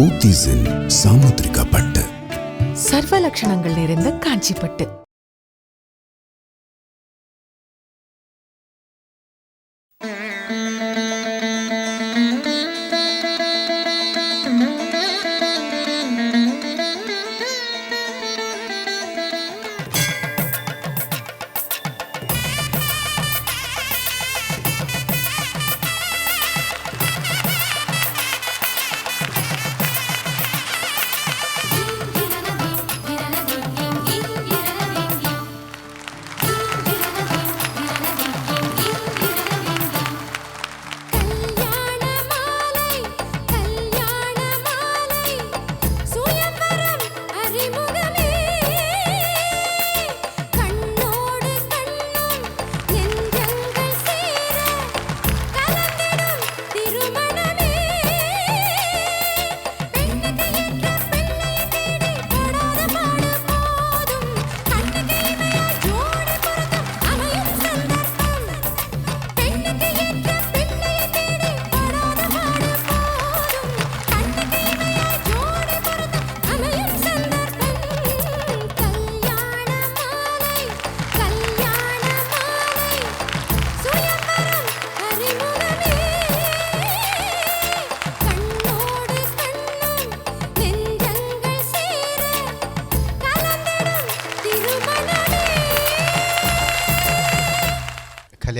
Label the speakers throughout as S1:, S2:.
S1: போத்தீஸின் சாமுத்திரிக்கப்பட்டு
S2: சர்வ லட்சணங்கள் நிறைந்த காஞ்சிப்பட்டு.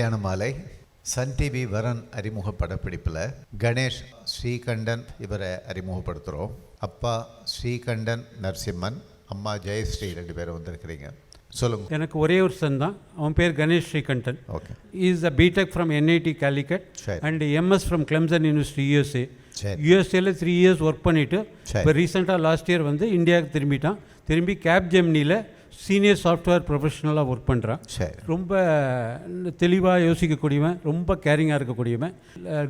S3: கல்யாண மாலை
S4: சன் டிவி வரன் அறிமுக படப்பிடிப்பில் கணேஷ் ஸ்ரீகண்டன் இவரை அறிமுகப்படுத்துகிறோம் அப்பா ஸ்ரீகண்டன் நரசிம்மன் அம்மா ஜெயஸ்ரீ ரெண்டு பேரும் வந்திருக்கிறீங்க. சொல்லுங்க.
S5: எனக்கு ஒரே ஒரு சன் தான். அவன் பேர் Ganesh Srikantan.
S4: Okay.
S5: Is a BTech from NIT Calicut. And MS from Clemson University USA. யூஎஸ்ஏல three years work பண்ணிவிட்டு. இப்போ ரீசெண்டாக லாஸ்ட் இயர் வந்து இந்தியாவுக்கு திரும்பிட்டான். திரும்பி கேப் ஜெமினியில் சீனியர் சாஃப்ட்வேர் ப்ரொஃபஷனலாக ஒர்க் பண்ணுறான்
S4: சரி.
S5: ரொம்ப தெளிவாக யோசிக்கக்கூடியவன் ரொம்ப கேரிங்காக இருக்கக்கூடியவன்.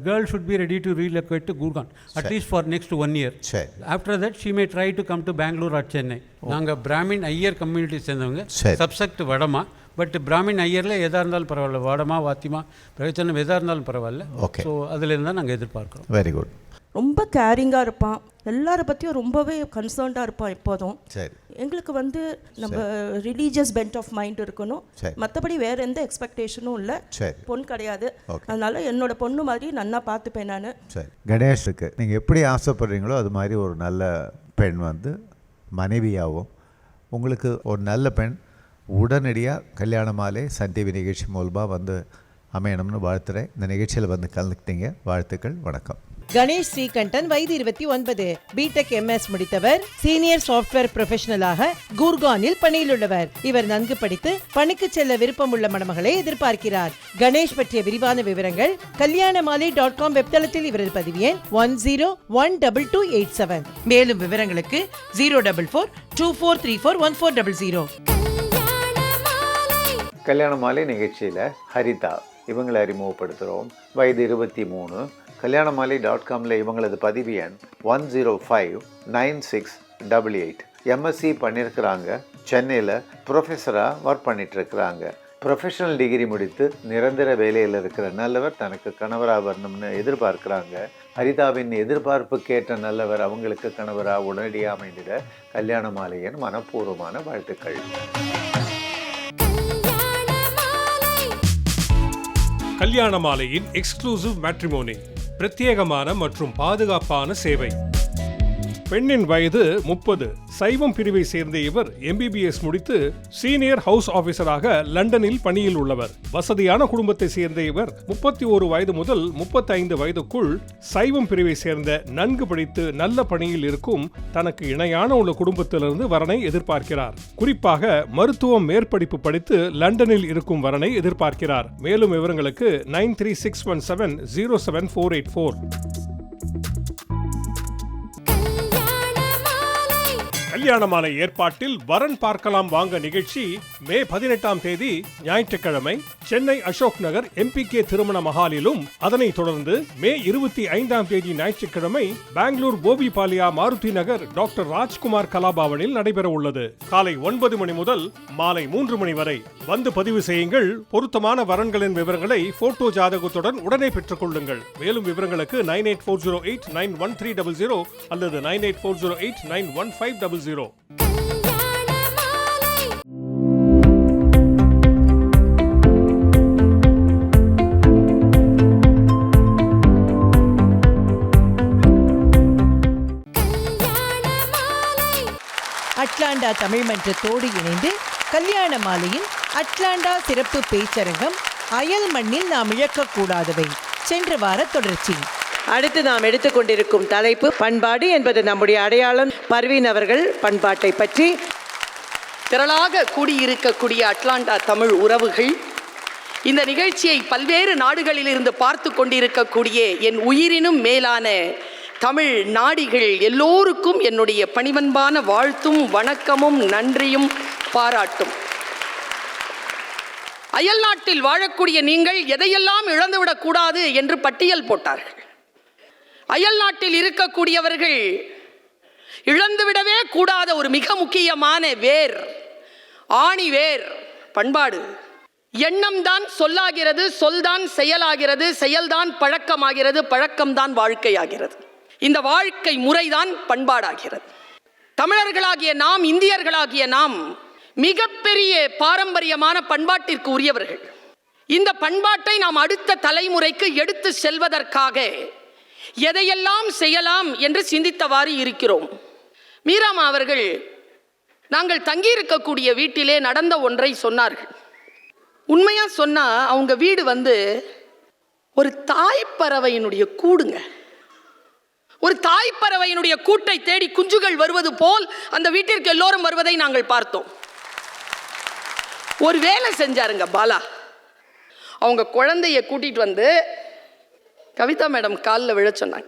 S5: Girl should be ready to relocate to Gurgaon at least for next one year
S4: சரி.
S5: After that she may try to come to Bangalore or Chennai நாங்கள் பிராமின் ஐயர் கம்யூனிட்டி சேர்ந்தவங்க.
S4: சரி.
S5: சப்செக்ட் வடமா பட் பிராமின் ஐயரில் எதாக இருந்தாலும் பரவாயில்ல. வடமா வாத்திமா பிரச்சனை எதாக இருந்தாலும் பரவாயில்ல.
S4: Okay.
S5: ஸோ அதுலேருந்து தான் நாங்கள் எதிர்பார்க்குறோம்.
S4: வெரி குட்
S6: ரொம்ப கேரிங்காக இருப்பான். எல்லாரை பற்றியும் ரொம்பவே கன்சர்ன்டாக இருப்பான் எப்போதும்.
S4: சரி.
S6: எங்களுக்கு வந்து நம்ம ரிலீஜியஸ் பென்ட் ஆஃப் மைண்ட் இருக்கணும். மற்றபடி வேற எந்த எக்ஸ்பெக்டேஷனும் இல்லை.
S4: சரி.
S6: பொண்ணு கிடையாது. அதனால என்னோட பொண்ணு மாதிரி நன்னா பார்த்துப்பேன் நான்.
S4: சரி. கணேஷுக்கு நீங்கள் எப்படி ஆசைப்படுறீங்களோ அது மாதிரி ஒரு நல்ல பெண் வந்து மனைவியாகவும் உங்களுக்கு ஒரு நல்ல பெண் உடனடியாக கல்யாண மாலை சன் டிவி நிகழ்ச்சி மூலமாக வந்து அமையணும்னு வாழ்த்துறேன். இந்த நிகழ்ச்சியில் வந்து கலந்துக்கிட்டீங்க. வாழ்த்துக்கள். வணக்கம்.
S7: கணேஷ் ஸ்ரீகண்டன் வயது இருபத்தி ஒன்பது. பிடெக் எம்எஸ் முடித்தவர். சீனியர் சாஃப்ட்வேர் ப்ரொஃபஷனலாக குர்கானில் பணியில் உள்ளவர் இவர் நன்கு படித்து பணிக்கு செல்ல விருப்பம் உள்ள மணமகளை எதிர்பார்க்கிறார். கணேஷ் பற்றிய விரிவான விவரங்கள் கல்யாண மாலை டாட் காம் வெப்தளத்தில் இவரது பதிவு எண் one zero one double two eight seven மேலும் விவரங்களுக்கு zero double four two four three four one four double zero
S3: கல்யாண மாலை
S4: கல்யாண மாலை நிகழ்ச்சியில் ஹரிதா. இவங்களை அறிமுகப்படுத்துகிறோம் வயது இருபத்தி மூணு. கல்யாண மாலை டாட் காமில் இவங்களது பதிவு எண் one zero five nine six double eight MSc பண்ணியிருக்கிறாங்க சென்னையில் ப்ரொஃபஸராக ஒர்க் பண்ணிகிட்ருக்கிறாங்க ப்ரொஃபஷனல் டிகிரி முடித்து நிரந்தர வேலையில் இருக்கிற நல்லவர் தனக்கு கணவராக வரணும்னு எதிர்பார்க்குறாங்க. ஹரிதாவின் எதிர்பார்ப்புக்கேற்ற நல்லவர் அவங்களுக்கு கணவராக உடனடியாக அமைந்திட கல்யாண மாலையின் மனப்பூர்வமான வாழ்த்துக்கள்.
S3: கல்யாண
S8: மாலையின் எக்ஸ்க்ளூசிவ் மேட்ரிமோனி பிரத்யேகமான மற்றும் பாதுகாப்பான சேவை. பெண்ணின் வயது முப்பது. சைவம் பிரிவை சேர்ந்த இவர் எம்பிபிஎஸ் முடித்து சீனியர் ஹவுஸ் ஆபீசராக லண்டனில் பணியில் உள்ளவர். வசதியான குடும்பத்தை சேர்ந்த இவர் முப்பத்தி ஒரு வயது முதல் முப்பத்தைந்து வயதுக்குள் சைவம் பிரிவை சேர்ந்த நன்கு படித்து நல்ல பணியில் இருக்கும் தனக்கு இணையான உள்ள குடும்பத்திலிருந்து வரனை எதிர்பார்க்கிறார். குறிப்பாக மருத்துவம் மேற்படிப்பு படித்து லண்டனில் இருக்கும் வரனை எதிர்பார்க்கிறார். மேலும் விவரங்களுக்கு nine three six one seven zero seven four eight four.
S3: கல்யாணமான
S8: கல்யாண மாலை ஏற்பாட்டில் வரன் பார்க்கலாம் வாங்க நிகழ்ச்சி மே பதினெட்டாம் தேதி ஞாயிற்றுக்கிழமை. சென்னை அசோக் நகர் எம்பிகே திருமண மஹாலிலும் அதனைத் தொடர்ந்து மே இருபத்தி ஐந்தாம் தேதி ஞாயிற்றுக்கிழமை பெங்களூர் கோபிபாலியா மாருதி நகர் டாக்டர் ராஜ்குமார் கலாபவனில் நடைபெற உள்ளது. காலை ஒன்பது மணி முதல் மாலை மூன்று மணி வரை வந்து பதிவு செய்யுங்கள். பொருத்தமான வரன்களின் விவரங்களை போட்டோ ஜாதகத்துடன் உடனே பெற்றுக் கொள்ளுங்கள். மேலும் விவரங்களுக்கு nine eight four zero eight nine one three double zero அல்லது nine eight four zero eight nine one five double zero
S3: zero
S7: Atlanta Tamil மன்றத்தோடு இணைந்து கல்யாண மாலையின் அட்லாண்டா சிறப்பு பேச்சரங்கம் அயல் மண்ணில் நாம் இழக்கக்கூடாதவை. சென்ற வார தொடர்ச்சி. அடுத்து நாம் எடுத்துக்கொண்டிருக்கும் தலைப்பு பண்பாடு என்பது நம்முடைய அடையாளம். பர்வீன் அவர்கள் பண்பாட்டை பற்றி.
S9: திரளாக கூடியிருக்கக்கூடிய அட்லாண்டா தமிழ் உறவுகள். இந்த நிகழ்ச்சியை பல்வேறு நாடுகளிலிருந்து பார்த்து கொண்டிருக்கக்கூடிய என் உயிரினும் மேலான தமிழ் நாடிகள் எல்லோருக்கும் என்னுடைய பணிவன்பான வாழ்த்தும் வணக்கமும் நன்றியும் பாராட்டும். அயல் நாட்டில் வாழக்கூடிய நீங்கள் எதையெல்லாம் இழந்துவிடக்கூடாது என்று பட்டியல் போட்டார்கள். அயல் நாட்டில் இருக்கக்கூடியவர்கள் இழந்துவிடவே கூடாத ஒரு மிக முக்கியமான வேர் ஆணி வேர் பண்பாடு. எண்ணம் தான் சொல்லாகிறது சொல்தான் செயலாகிறது செயல்தான் பழக்கமாகிறது பழக்கம்தான் வாழ்க்கையாகிறது. இந்த வாழ்க்கை முறைதான் பண்பாடாகிறது. தமிழர்களாகிய நாம் இந்தியர்களாகிய நாம் மிகப்பெரிய பாரம்பரியமான பண்பாட்டிற்கு உரியவர்கள். இந்த பண்பாட்டை நாம் அடுத்த தலைமுறைக்கு எடுத்து செல்வதற்காக எதையெல்லாம் செய்யலாம் என்று சிந்தித்தவாறு இருக்கிறோம். மீராமா அவர்கள் நாங்கள் தங்கியிருக்கக்கூடிய வீட்டிலே நடந்த ஒன்றை சொன்னார்கள். உண்மையா சொன்னா அவங்க வீடு வந்து ஒரு தாய்ப்பறவையினுடைய கூடுங்க. ஒரு தாய்ப்பறவையினுடைய கூட்டை தேடி குஞ்சுகள் வருவது போல் அந்த வீட்டிற்கு எல்லோரும் வருவதை நாங்கள் பார்த்தோம். ஒரு வேலை செஞ்சாருங்க பாலா. அவங்க குழந்தைய கூட்டிட்டு வந்து கவிதா மேடம் காலில் விழ சொன்னாங்க.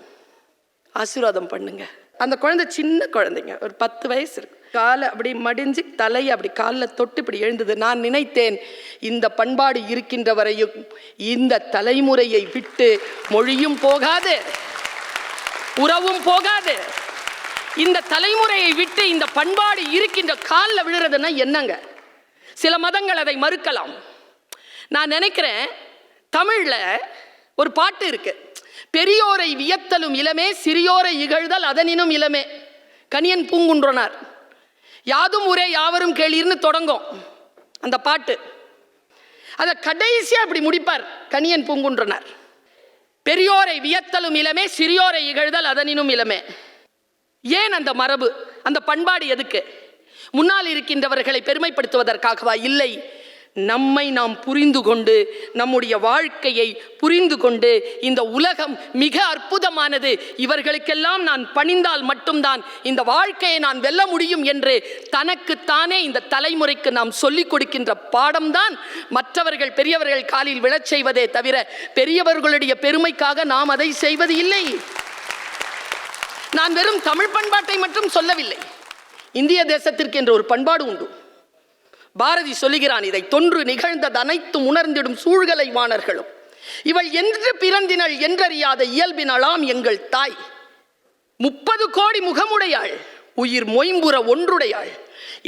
S9: ஆசீர்வாதம் பண்ணுங்க. அந்த குழந்தை சின்ன குழந்தைங்க. ஒரு பத்து வயசு இருக்கு. காலை அப்படி மடிஞ்சு தலையை அப்படி காலில் தொட்டு இப்படி எழுந்தது. நான் நினைத்தேன் இந்த பண்பாடு இருக்கின்ற வரையும் இந்த தலைமுறையை விட்டு மொழியும் போகாது உறவும் போகாது. இந்த தலைமுறையை விட்டு இந்த பண்பாடு இருக்கின்ற காலில் விழுறதுன்னா என்னங்க? சில மதங்கள் அதை மறுக்கலாம். நான் நினைக்கிறேன் தமிழில் ஒரு பாட்டு இருக்கு. பெரியோரை வியத்தலும் இளமே சிறியோரை இகழ்தல் அதனினும் இளமே. கனியன் பூங்குன்றனார். யாதும் ஊரே யாவரும் கேளீர்னு தொடங்கும் அந்த பாட்டு. அதை கடைசியாக அப்படி முடிப்பார் கனியன் பூங்குன்றனார். பெரியோரை வியத்தலும் இளமே சிறியோரை இகழ்தல் அதனினும் இளமே. ஏன் அந்த மரபு? அந்த பண்பாடு எதுக்கு? முன்னால் இருக்கின்றவர்களை பெருமைப்படுத்துவதற்காகவா? இல்லை. நம்மை நாம் புரிந்து கொண்டு நம்முடைய வாழ்க்கையை புரிந்து கொண்டு இந்த உலகம் மிக அற்புதமானது. இவர்களுக்கெல்லாம் நான் பணிந்தால் மட்டும்தான் இந்த வாழ்க்கையை நான் வெல்ல முடியும் என்று தனக்குத்தானே இந்த தலைமுறைக்கு நாம் சொல்லிக் கொடுக்கின்ற பாடம்தான். மற்றவர்கள் பெரியவர்கள் காலில் விழச் செய்வதே தவிர பெரியவர்களுடைய பெருமைக்காக நாம் அதை செய்வது இல்லை. நான் வெறும் தமிழ் பண்பாட்டை மட்டும் சொல்லவில்லை. இந்திய தேசத்திற்கு என்ற ஒரு பண்பாடு உண்டு. பாரதி சொல்லுகிறான் இதை தொன்று நிகழ்ந்தது அனைத்தும் உணர்ந்திடும் சூழ்கலை வாணர்களும் இவள் என்று பிறந்தினள் என்றறியாத இயல்பினளாம் எங்கள் தாய். முப்பது கோடி முகமுடையாள் உயிர் மொயம்புற ஒன்றுடையாள்.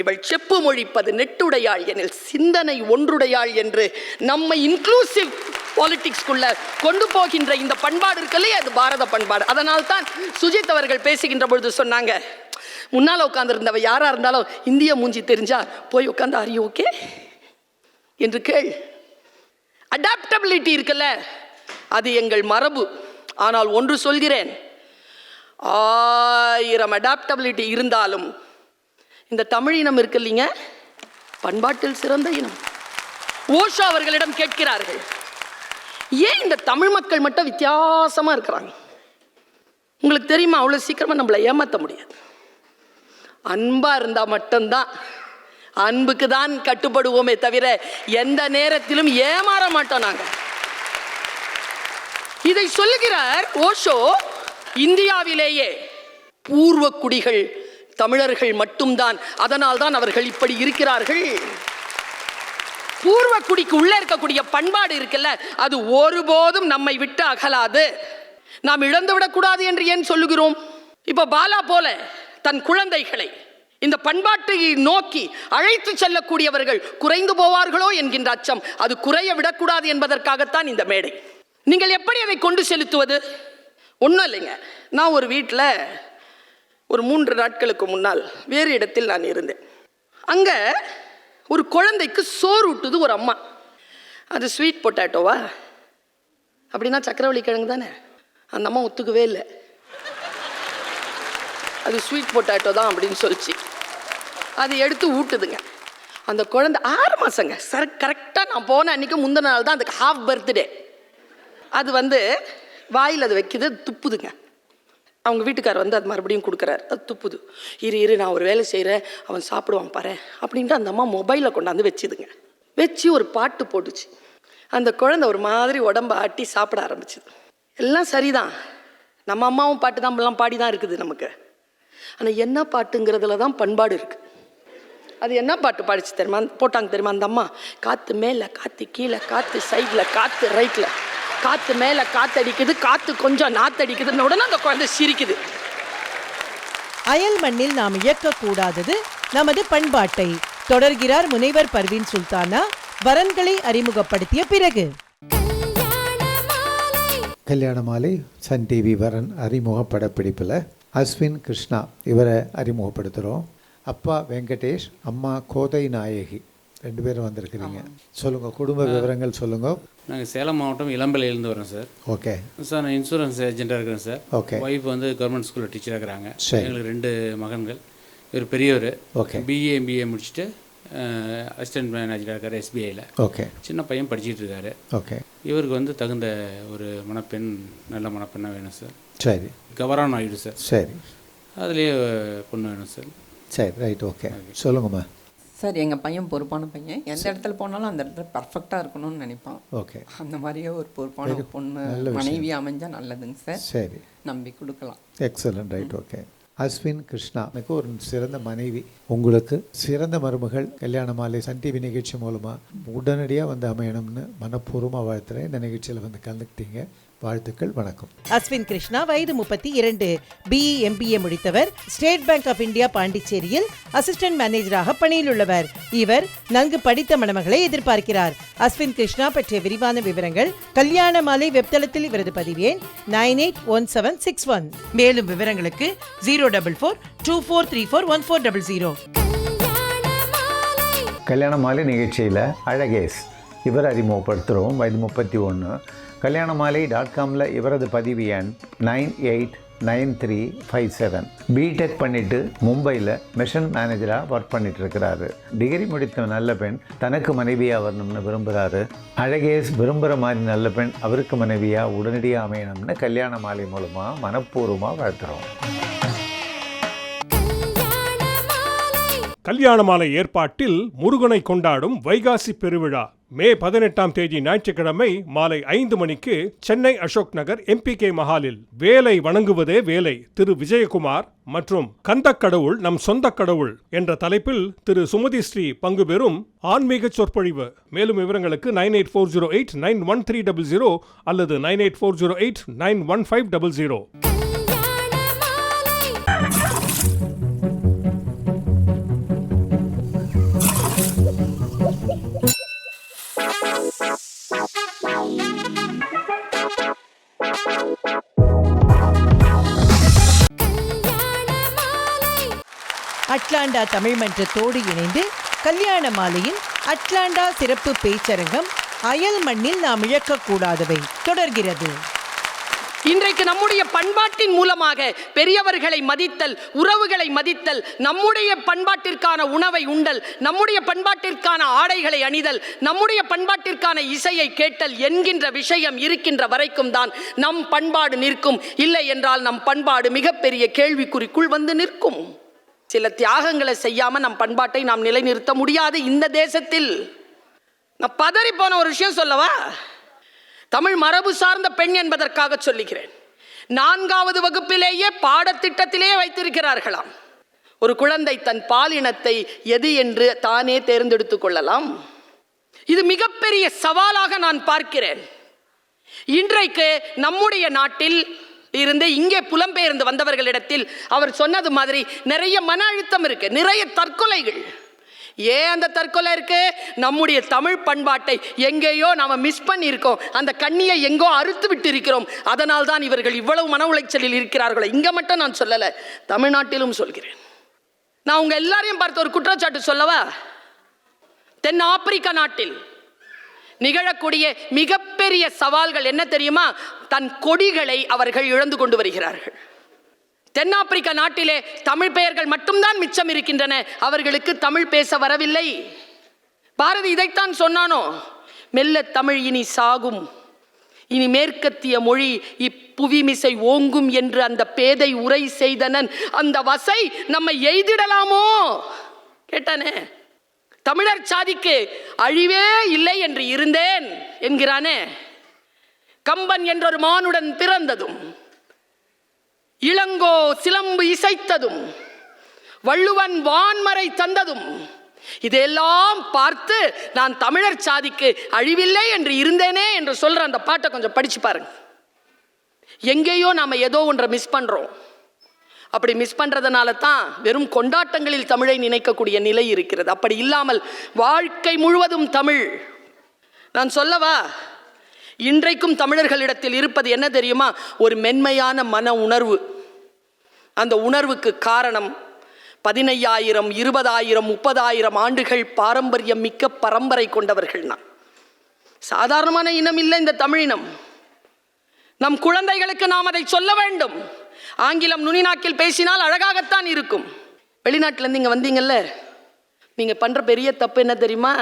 S9: இவள் செப்பு மொழிப்பது நெட்டுடையாள் எனில் சிந்தனை ஒன்றுடையாள் என்று நம்மை இன்க்ளூசிவ் பாலிட்டிக்ஸ்குள்ள கொண்டு போகின்ற இந்த பண்பாடு இருக்குல்லையே அது பாரத பண்பாடு. அதனால் தான் சுஜித் அவர்கள் பேசுகின்ற பொழுது சொன்னாங்க முன்னால் உட்காந்துருந்தவ யாராக இருந்தாலும் இந்திய மூஞ்சி தெரிஞ்சா போய் உட்காந்து அறிய ஓகே என்று கேள். அடாப்டபிலிட்டி இருக்குல்ல அது எங்கள் மரபு. ஆனால் ஒன்று சொல்கிறேன் ஆயிரம் அடாப்டபிலிட்டி இருந்தாலும் இந்த தமிழ் இனம் இருக்கு இல்லைங்க பண்பாட்டில் சிறந்த இனம். ஓஷோ அவர்களிடம் கேட்கிறார்கள் ஏன் இந்த தமிழ் மக்கள் மட்டும் வித்தியாசமாக இருக்கிறாங்க? உங்களுக்கு தெரியுமா அவ்வளோ சீக்கிரமாக நம்மளை ஏமாற்ற முடியாது. அன்பாக இருந்தால் மட்டும்தான். அன்புக்கு தான் கட்டுப்படுவோமே தவிர எந்த நேரத்திலும் ஏமாற மாட்டோம் நாங்க. இதை சொல்லுகிறார் ஓஷோ இந்தியாவிலேயே பூர்வ குடிகள் தமிழர்கள் மட்டும்தான். அதனால் தான் அவர்கள் இப்படி இருக்கிறார்கள். பூர்வ குடிக்கு உள்ள இருக்கக்கூடிய பண்பாடு இருக்குல்ல அது ஒருபோதும் நம்மை விட்டு அகலாது. நாம் இழந்து விடக்கூடாது என்று ஏன் சொல்லுகிறோம்? இப்ப பாலா போல. தன் குழந்தைகளை இந்த பண்பாட்டை நோக்கி அழைத்து செல்லக்கூடியவர்கள் குறைந்து போவார்களோ என்கின்ற அச்சம் அது குறைய விடக்கூடாது என்பதற்காகத்தான் இந்த மேடை. நீங்கள் எப்படி அதை கொண்டு செலுத்துவது? ஒன்றும் இல்லைங்க. நான் ஒரு வீட்டில் ஒரு மூன்று நாட்களுக்கு முன்னால் வேறு இடத்தில் நான் இருந்தேன். அங்கே ஒரு குழந்தைக்கு சோறு ஊட்டுது ஒரு அம்மா. அது ஸ்வீட் பொட்டேட்டோவா அப்படின்னா சக்கரவள்ளி கிழங்கு தானே? அந்த அம்மா ஒத்துக்கவே இல்லை. அது ஸ்வீட் பொட்டாட்டோ தான் அப்படின்னு சொல்லிச்சு. அது எடுத்து ஊட்டுதுங்க. அந்த குழந்தை ஆறு மாதங்க சர கரெக்டாக நான் போன அன்றைக்கி முந்தின நாள் தான் அதுக்கு ஹாஃப் பர்த்டே அது வந்து வாயில் அது வைக்குது துப்புதுங்க. அவங்க வீட்டுக்காரர் வந்து அது மறுபடியும் கொடுக்குறாரு. அது துப்புது. இரு இரு நான் ஒரு வேலை செய்கிறேன் அவன் சாப்பிடுவான் பாரு அப்படின்ட்டு அந்த அம்மா மொபைலை கொண்டாந்து வச்சுதுங்க. வச்சு ஒரு பாட்டு போட்டுச்சு. அந்த குழந்தை ஒரு மாதிரி உடம்ப ஆட்டி சாப்பிட ஆரம்பிச்சுது. எல்லாம் சரிதான். நம்ம அம்மாவும் பாட்டு தான் பாடி தான் இருக்குது நமக்கு. ஆனால் என்ன பாட்டுங்கிறதுல தான் பண்பாடு இருக்குது அது என்ன பாட்டு பாடிச்சு தெரியுமா? போட்டாங்க தெரியுமா அந்த அம்மா? காற்று மேலே காற்று கீழே காற்று சைடில் காற்று ரைட்டில் காற்று மேலே காற்று அடிக்குது காற்று கொஞ்சம் நாத்தடிக்குதுன்னு உடனே அந்த குழந்தை சிரிக்குது.
S7: அயல் மண்ணில் நாம் இயக்கக்கூடாதது நமது பண்பாட்டை. தொடர்கிறார் முனைவர் பர்வீன் சுல்தானா வரன்களை அறிமுகப்படுத்திய பிறகு.
S4: கல்யாண மாலை. சன் டிவி வரன் அறிமுக படப்பிடிப்பில் அஸ்வின் கிருஷ்ணா இவரை அறிமுகப்படுத்துகிறோம் அப்பா வெங்கடேஷ் அம்மா கோதை நாயகி. ரெண்டு பேரும் வந்திருக்கிறீங்க. சொல்லுங்கள் குடும்ப விவரங்கள் சொல்லுங்கள்
S10: நாங்கள் சேலம் மாவட்டம் இளம்பிள்ளையிலேருந்து வரோம் சார்.
S4: ஓகே.
S10: சார் நான் இன்சூரன்ஸ் ஏஜென்ட்டாக இருக்கிறேன் சார்.
S4: Okay.
S10: ஒய்ஃப் வந்து கவர்மெண்ட் ஸ்கூலில் டீச்சராக இருக்கிறாங்க. எங்களுக்கு ரெண்டு மகன்கள். இவர் பெரியவர்.
S4: Okay.
S10: பிஏ எம்பிஏ முடிச்சுட்டு அசிஸ்டன்ட் மேனேஜராக இருக்கார் எஸ்பிஐயில்
S4: ஓகே.
S10: சின்ன பையன் படிச்சிட்டு இருக்காரு.
S4: ஓகே.
S10: இவருக்கு வந்து தகுந்த ஒரு மணப்பெண் நல்ல மணப்பெண்ணாக வேணும் சார்.
S4: சரி.
S10: கவரான் ஆகிடும் சார்.
S4: சரி.
S10: அதுலேயே பொண்ணு வேணும் சார்.
S4: சரி ரைட் ஓகே. சொல்லுங்கம்மா.
S11: சார் எங்கள் பையன் பொறுப்பான பையன். எந்த இடத்துல போனாலும் அந்த இடத்துல பர்ஃபெக்டாக இருக்கணும்னு நினைப்பான்.
S4: ஓகே.
S11: அந்த மாதிரியே ஒரு பொறுப்பான பொண்ணு மனைவி அமைஞ்சா நல்லதுங்க சார்.
S4: சரி.
S11: நம்பி கொடுக்கலாம்.
S4: Excellent right okay. Ashwin Krishna எனக்கு ஒரு சிறந்த மனைவி. உங்களுக்கு சிறந்த மருமகள் கல்யாண மாலை சன் டிவி நிகழ்ச்சி மூலமாக உடனடியாக வந்து அமையணும்னு மனப்பூர்வமாக வாழ்த்துறேன். இந்த நிகழ்ச்சியில் வந்து கலந்துக்கிட்டீங்க. வாழ்த்துக்கள் வணக்கம்.
S7: அஸ்வின் கிருஷ்ணா வயது முப்பத்தி இரண்டு. பிஇ எம்பிஏ முடித்தவர். ஸ்டேட் பேங்க் ஆஃப் இந்தியா பாண்டிச்சேரியில் அசிஸ்டன்ட் மேனேஜராக பணியில் உள்ளவர் இவர் நன்கு படித்த மணமகளை எதிர்பார்க்கிறார். அஸ்வின் கிருஷ்ணா பற்றிய விரிவான விவரங்கள் கல்யாண மாலை வெப்தளத்தில் இவரது பதிவு எண் nine eight one seven six one. மேலும் விவரங்களுக்கு zero double four two four three four one four double zero
S4: கல்யாண மாலை நிகழ்ச்சியில் அழகேஸ் இவர் அறிமுகப்படுத்துகிறோம் வயது முப்பத்தி ஒன்று கல்யாண மாலை டாட் காமில் இவரது பதிவு எண் nine eight nine three five seven BTech பண்ணிட்டு மும்பையில் மிஷன் மேனேஜராக ஒர்க் பண்ணிட்டு இருக்கிறாரு டிகிரி முடித்த நல்ல பெண் தனக்கு மனைவியாக வரணும்னு விரும்புகிறாரு அழகேஸ் விரும்புகிற மாதிரி நல்ல பெண் அவருக்கு மனைவியாக உடனடியாக அமையணும்னு கல்யாண மாலை மூலமாக மனப்பூர்வமாக வாழ்த்துறோம்.
S8: கல்யாணமாலை ஏற்பாட்டில் முருகனை கொண்டாடும் வைகாசி பெருவிழா. மே பதினெட்டாம் தேதி ஞாயிற்றுக்கிழமை மாலை ஐந்து மணிக்கு சென்னை அசோக் நகர் எம்பிகே மஹாலில் வேலை வணங்குவதே வேலை. திரு விஜயகுமார் மற்றும் கந்த கடவுள் நம் சொந்த கடவுள் என்ற தலைப்பில் திரு சுமதி ஸ்ரீ பங்கு பெறும் ஆன்மீக சொற்பொழிவு. மேலும் விவரங்களுக்கு nine eight four zero eight nine one three double zero அல்லது nine eight four zero eight nine one five double zero.
S7: Atlanta Tamil மன்றத்தோடு இணைந்து கல்யாண மாலையின் அட்லாண்டா சிறப்பு பேச்சரங்கம் அயல் மண்ணில் நாம் இழக்கக்கூடாதவை. தொடர்கிறது.
S9: இன்றைக்கு நம்முடைய பண்பாட்டின் மூலமாக பெரியவர்களை மதித்தல் உறவுகளை மதித்தல் நம்முடைய பண்பாட்டிற்கான உணவை உண்டல் நம்முடைய பண்பாட்டிற்கான ஆடைகளை அணிதல் நம்முடைய பண்பாட்டிற்கான இசையை கேட்டல் என்கின்ற விஷயம் இருக்கின்ற வரைக்கும் தான் நம் பண்பாடு நிற்கும். இல்லை என்றால் நம் பண்பாடு மிகப்பெரிய கேள்விக்குறிக்குள் வந்து நிற்கும். சில தியாகங்களை செய்யாம நம் பண்பாட்டை நாம் நிலைநிறுத்த முடியாது இந்த தேசத்தில். நான் பதறி போன ஒரு விஷயம் சொல்லவா? தமிழ் மரபு சார்ந்த பெண் என்பதற்காக சொல்லுகிறேன். நான்காவது வகுப்பிலேயே பாடத்திட்டத்திலேயே வைத்திருக்கிறார்களாம். ஒரு குழந்தை தன் பாலினத்தை எது என்று தானே தேர்ந்தெடுத்துக் கொள்ளலாம். இது மிகப்பெரிய சவாலாக நான் பார்க்கிறேன். இன்றைக்கு நம்முடைய நாட்டில் இருந்து இங்கே புலம்பெயர்ந்து வந்தவர்களிடத்தில் அவர் சொன்னது மாதிரி நிறைய மன அழுத்தம் இருக்கு. நிறைய தற்கொலைகள். ஏன் அந்த தற்கொலை இருக்கு? நம்முடைய தமிழ் பண்பாட்டை எங்கேயோ நாம மிஸ் பண்ணியிருக்கோம். அந்த கண்ணியை எங்கோ அறுத்து விட்டு இருக்கிறோம் அதனால் தான் இவர்கள் இவ்வளவு மன உளைச்சலில் இருக்கிறார்களோ. இங்க மட்டும் நான் சொல்லலை. தமிழ்நாட்டிலும் சொல்கிறேன். நான் உங்க எல்லாரையும் பார்த்து ஒரு குற்றச்சாட்டு சொல்லவா? தென் ஆப்பிரிக்கா நாட்டில் நிகழக்கூடிய மிகப்பெரிய சவால்கள் என்ன தெரியுமா? தன் கொடிகளை அவர்கள் இழந்து கொண்டு வருகிறார்கள். தென்னாப்பிரிக்கா நாட்டிலே தமிழ் பெயர்கள் மட்டும்தான் மிச்சம் இருக்கின்றன. அவர்களுக்கு தமிழ் பேச வரவில்லை. பாரதி இதைத்தான் சொன்னானோ? மெல்ல தமிழ் இனி சாகும். இனி மேற்கத்திய மொழி இப்புவிமிசை ஓங்கும் என்று அந்த பேதை உரை செய்தனன். அந்த வசை நம்மை எய்திடலாமோ? கேட்டானே. தமிழர் சாதிக்கு அழிவே இல்லை என்று இருந்தேன் என்கிறானே. கம்பன் என்றொரு மானுடன் பிறந்ததும் இளங்கோ சிலம்பு இசைத்ததும் வள்ளுவன் வான்மறை தந்ததும் இதையெல்லாம் பார்த்து நான் தமிழர் சாதிக்கு அழிவில்லை என்று இருந்தேனே என்று சொல்ற அந்த பாட்டை கொஞ்சம் படிச்சு பாருங்க. எங்கேயோ நாம ஏதோ ஒன்றை மிஸ் பண்றோம். அப்படி மிஸ் பண்றதுனால தான் வெறும் கொண்டாட்டங்களில் தமிழை நினைக்கக்கூடிய நிலை இருக்கிறது. அப்படி இல்லாமல் வாழ்க்கை முழுவதும் தமிழ். நான் சொல்லவா? இன்றைக்கும் தமிழர்களிடத்தில் இருப்பது என்ன தெரியுமா? ஒரு மென்மையான மன உணர்வு. அந்த உணர்வுக்கு காரணம் பதினையாயிரம் இருபதாயிரம் முப்பதாயிரம் ஆண்டுகள் பாரம்பரியம் மிக்க பரம்பரை கொண்டவர்கள் நாம். சாதாரணமான இனம் இல்லை இந்த தமிழினம். நம் குழந்தைகளுக்கு நாம் அதை சொல்ல வேண்டும். ஆங்கிலம் நுனிநாக்கில் பேசினால் அழகாகத்தான் இருக்கும். வெளிநாட்டிலேருந்து இங்கே வந்தீங்கல்ல? நீங்கள் பண்ணுற பெரிய தப்பு என்ன தெரியுமா?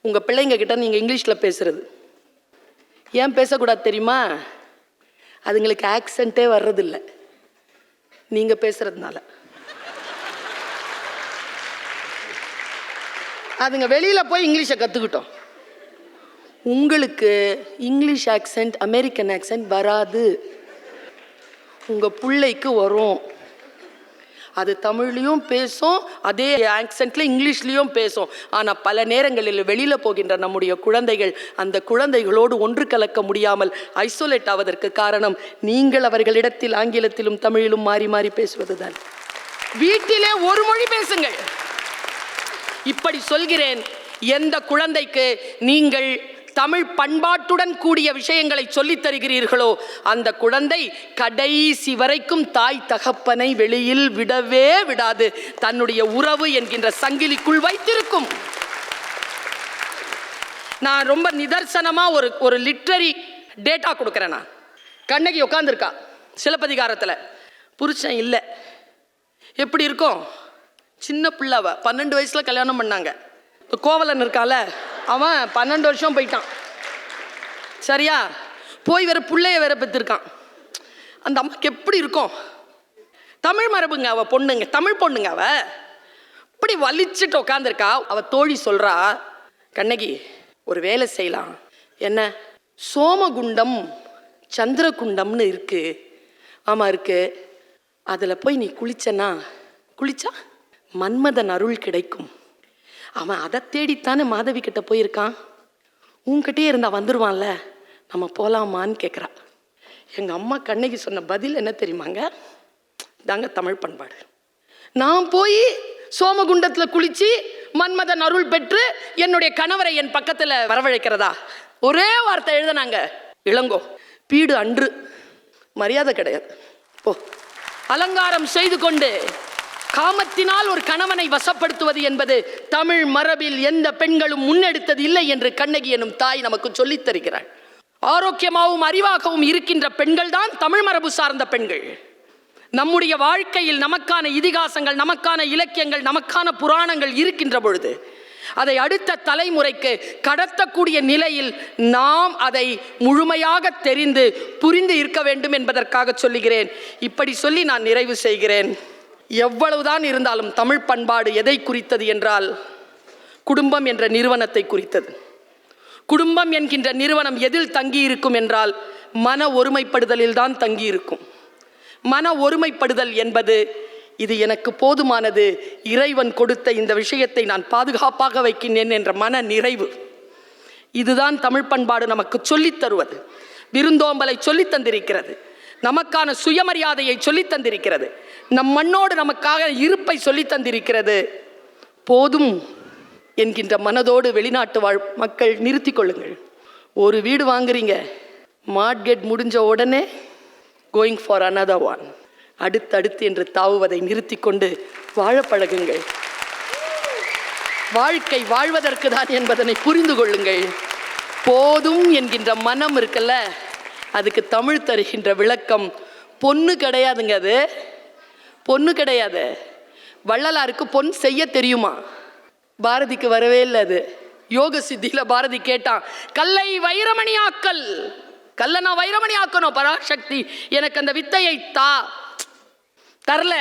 S9: உங்கள் பிள்ளைங்க கிட்ட நீங்கள் இங்கிலீஷில் பேசுறது. ஏன் பேசக்கூடாது தெரியுமா? அதுங்களுக்கு ஆக்சண்ட்டே வர்றதில்லை. நீங்கள் பேசுகிறதுனால அதுங்க வெளியில் போய் இங்கிலீஷை கற்றுக்கிட்டோம் உங்களுக்கு இங்கிலீஷ் ஆக்சென்ட் அமெரிக்கன் ஆக்சென்ட் வராது. உங்கள் பிள்ளைக்கு வரும். அது தமிழ்லையும் பேசும் அதே ஆக்சென்ட்ல இங்கிலீஷ்லேயும் பேசும். ஆனால் பல நேரங்களில் வெளியில் போகின்ற நம்முடைய குழந்தைகள் அந்த குழந்தைகளோடு ஒன்று கலக்க முடியாமல் ஐசோலேட் ஆவதற்கு காரணம் நீங்கள் அவர்களிடத்தில் ஆங்கிலத்திலும் தமிழிலும் மாறி மாறி பேசுவதுதான். வீட்டிலே ஒரு மொழி பேசுங்கள். இப்படி சொல்கிறேன் எந்த குழந்தைக்கு நீங்கள் தமிழ் பண்பாட்டுடன் கூடிய விஷயங்களை சொல்லித் தருகிறீர்களோ அந்த குழந்தை கடைசி வரைக்கும் தாய் தகப்பனை வெளியில் விடவே விடாது. தன்னுடைய உறவு என்கின்ற சங்கிலிக்குள் வைத்திருக்கும். நான் ரொம்ப நிதர்சனமா ஒரு ஒரு லிட்ரரி டேட்டா கொடுக்குறேன் நான். கண்ணகி உட்காந்துருக்கா சிலப்பதிகாரத்தில். புருஷன் இல்லை. எப்படி இருக்கும்? சின்ன பிள்ளாவை பன்னெண்டு வயசில் கல்யாணம் பண்ணாங்க. இந்த கோவலன் இருக்கால அவன் பன்னெண்டு வருஷம் போயிட்டான். சரியா? போய் வேற பிள்ளைய வேற பெற்றிருக்கான். அந்த அம்மாவுக்கு எப்படி இருக்கும்? தமிழ் மரபுங்க அவ பொண்ணுங்க. தமிழ் பொண்ணுங்க அவ. இப்படி வலிச்சுட்டு உட்காந்துருக்கா அவ தோழி சொல்றா கண்ணகி ஒரு வேலை செய்யலாம். என்ன? சோமகுண்டம் சந்திரகுண்டம்னு இருக்கு. ஆமா இருக்கு. அதில் போய் நீ குளிச்சனா? குளிச்சா? மன்மதன் அருள் கிடைக்கும். அவன் அதை தேடித்தானே மாதவி கிட்ட போயிருக்கான்? உன்கிட்டே இருந்தா வந்துருவான்ல. நம்ம போலாமான்னு கேட்குறா எங்கள் அம்மா கண்ணகி சொன்ன பதில் என்ன தெரியுமாங்க? தாங்க தமிழ் பண்பாடு. நான் போய் சோமகுண்டத்தில் குளிச்சு மன்மதன் அருள் பெற்று என்னுடைய கணவரை என் பக்கத்தில் வரவழைக்கிறதா? ஒரே வார்த்தை எழுதினாங்க. இளங்கோ பீடு அன்று. மரியாதை கிடையாது. போ. அலங்காரம் செய்து கொண்டு காமத்தினால் ஒரு கணவனை வசப்படுத்துவது என்பது தமிழ் மரபில் எந்த பெண்களும் முன்னெடுத்தது இல்லை என்று கண்ணகி எனும் தாய் நமக்கு சொல்லித் தருகிறாள். ஆரோக்கியமாகவும் அறிவாகவும் இருக்கின்ற பெண்கள் தான் தமிழ் மரபு சார்ந்த பெண்கள். நம்முடைய வாழ்க்கையில் நமக்கான இதிகாசங்கள் நமக்கான இலக்கியங்கள் நமக்கான புராணங்கள் இருக்கின்ற பொழுது அதை அடுத்த தலைமுறைக்கு கடத்தக்கூடிய நிலையில் நாம் அதை முழுமையாக தெரிந்து புரிந்து இருக்க வேண்டும் என்பதற்காக சொல்லுகிறேன். இப்படி சொல்லி நான் நிறைவு செய்கிறேன். எவ்வளவுதான் இருந்தாலும் தமிழ் பண்பாடு எதை குறித்தது என்றால் குடும்பம் என்ற நிறுவனத்தை குறித்தது. குடும்பம் என்கின்ற நிறுவனம் எதில் தங்கி இருக்கும் என்றால் மன ஒருமைப்படுதலில் தான் தங்கி இருக்கும் மன ஒருமைப்படுதல் என்பது இது எனக்கு போதுமானது இறைவன் கொடுத்த இந்த விஷயத்தை நான் பாதுகாப்பாக வைக்கின்றேன் என்ற மன நிறைவு. இதுதான் தமிழ் பண்பாடு நமக்கு சொல்லித் தருவது. விருந்தோம்பலை சொல்லித் தந்திருக்கிறது. நமக்கான சுயமரியாதையை சொல்லித் தந்திருக்கிறது. நம் மண்ணோடு நமக்காக இருப்பை சொல்லி தந்திருக்கிறது. போதும் என்கின்ற மனதோடு வெளிநாட்டு வாழ் மக்கள் நிறுத்தி கொள்ளுங்கள். ஒரு வீடு வாங்குறீங்க. மார்க்கெட் முடிஞ்ச உடனே கோயிங் ஃபார் அனதர் ஒன் அடுத்தடுத்து என்று தாவுவதை நிறுத்தி கொண்டு வாழ பழகுங்கள். வாழ்க்கை வாழ்வதற்கு தான் என்பதனை புரிந்து கொள்ளுங்கள். போதும் என்கின்ற மனம் இருக்குல்ல? அதுக்கு தமிழ் தருகின்ற விளக்கம். பொண்ணு கிடையாதுங்க அது. பொண்ணு கிடையாது. வள்ளலாருக்கு பொன் செய்ய தெரியுமா? பாரதிக்கு வரவே இல்லை அது. யோக சித்தியில் பாரதி கேட்டான் கல்லை வைரமணி ஆக்கல் கல்லை நான் வைரமணி ஆக்கணும் பராசக்தி. எனக்கு அந்த வித்தையை தா. தரல.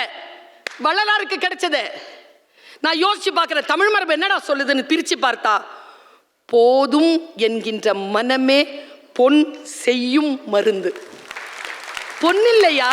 S9: வள்ளலாருக்கு கிடைச்சது. நான் யோசிச்சு பார்க்குற தமிழ் மரபு என்னடா சொல்லுதுன்னு பிரித்து பார்த்தா போதும் என்கின்ற மனமே பொன் செய்யும் மருந்து. பொன் இல்லையா?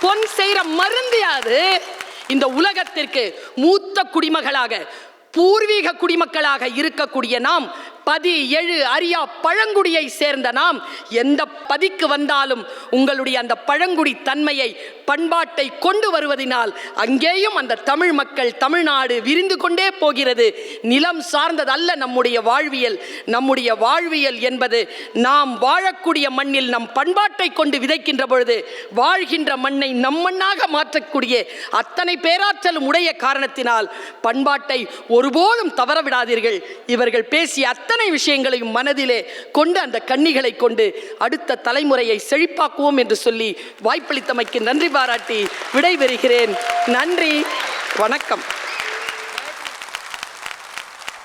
S9: பொன் செய்யற மருந்து யாது? இந்த உலகத்திற்கு மூத்த குடிமகளாக பூர்வீக குடிமக்களாக இருக்கக்கூடிய நாம் பதி எழு அரியா பழங்குடியை சேர்ந்த நாம் எந்த பதிக்கு வந்தாலும் உங்களுடைய அந்த பழங்குடி தன்மையை பண்பாட்டை கொண்டு வருவதினால் அங்கேயும் அந்த தமிழ் மக்கள் தமிழ்நாடு விரிந்து கொண்டே போகிறது. நிலம் சார்ந்ததல்ல நம்முடைய வாழ்வியல். நம்முடைய வாழ்வியல் என்பது நாம் வாழக்கூடிய மண்ணில் நம் பண்பாட்டை கொண்டு விதைக்கின்ற பொழுது வாழ்கின்ற மண்ணை நம் மண்ணாக மாற்றக்கூடிய அத்தனை பேராற்றலும் உடைய காரணத்தினால் பண்பாட்டை ஒருபோதும் தவற விடாதீர்கள் இவர்கள் பேசிய அத்தனை விஷயங்களையும் மனதிலே கொண்டு அந்த கன்னிகளை கொண்டு அடுத்த தலைமுறையை செழிப்பாக்குவோம் என்று சொல்லி வாய்ப்பளித்தமைக்கு நன்றி பாராட்டி விடைபெறுகிறேன். நன்றி. வணக்கம்.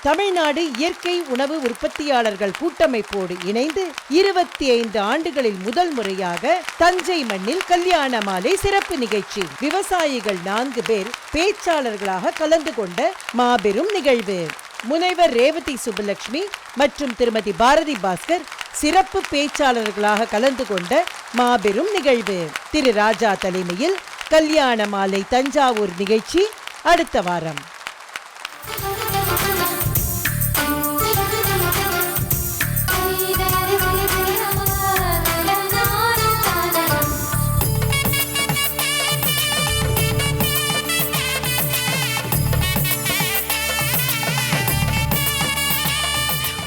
S7: தமிழ்நாடு இயற்கை உணவு உற்பத்தியாளர்கள் கூட்டமைப்போடு இணைந்து இருபத்தி ஐந்து ஆண்டுகளில் முதல் முறையாக தஞ்சை மண்ணில் கல்யாண மாலை சிறப்பு நிகழ்ச்சி. விவசாயிகள் நான்கு பேர் பேச்சாளர்களாக கலந்து கொண்ட மாபெரும் நிகழ்வு. முனைவர் ரேவதி சுப்புலட்சுமி மற்றும் திருமதி பாரதி பாஸ்கர் சிறப்பு பேச்சாளர்களாக கலந்து கொண்ட மாபெரும் நிகழ்வு. திரு ராஜா தலைமையில் கல்யாண மாலை தஞ்சாவூர் நிகழ்ச்சி அடுத்த வாரம்.